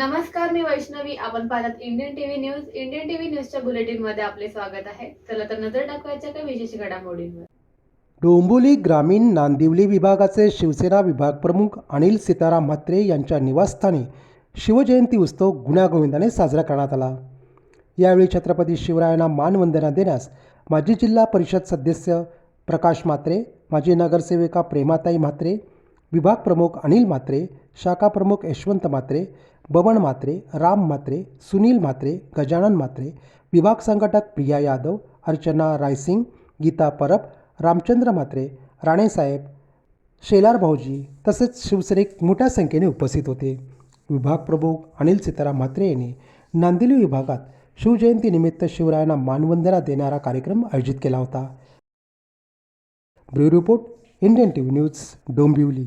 नमस्कार मी वैष्णवी. आपण पाहतात Indian TV news Indian TV न्यूजच्या बुलेटिनमध्ये आपले स्वागत आहे. चला तर नजर टाकवायच्या काही विशेष घडामोडींवर. डोंबोली ग्रामीण नांदिवली विभागाचे शिवसेना विभाग प्रमुख अनिल सीताराम म्हात्रे यांच्या निवासस्थानी शिवजयंती उत्सव गुण्यागोविंदाने साजरा करण्यात आला. यावेळी छत्रपती शिवरायांना मानवंदना देण्यास माजी जिल्हा परिषद सदस्य प्रकाश म्हात्रे माजी नगरसेविका प्रेमाताई म्हात्रे विभाग प्रमुख अनिल म्हात्रे शाखा प्रमुख यशवंत म्हात्रे बबन म्हात्रे राम म्हात्रे सुनील म्हात्रे गजानन म्हात्रे विभाग संघटक प्रिया यादव अर्चना रायसिंग गीता परब रामचंद्र म्हात्रे राणेसाहेब शेलार भाऊजी तसेच शिवसैनिक मोठ्या संख्येने उपस्थित होते. विभाग प्रमुख अनिल सीताराम म्हात्रे यांनी नांदिवली विभागात शिवजयंतीनिमित्त शिवरायांना मानवंदना देणारा कार्यक्रम आयोजित केला होता. Bureau report Indian T V news Dombivli.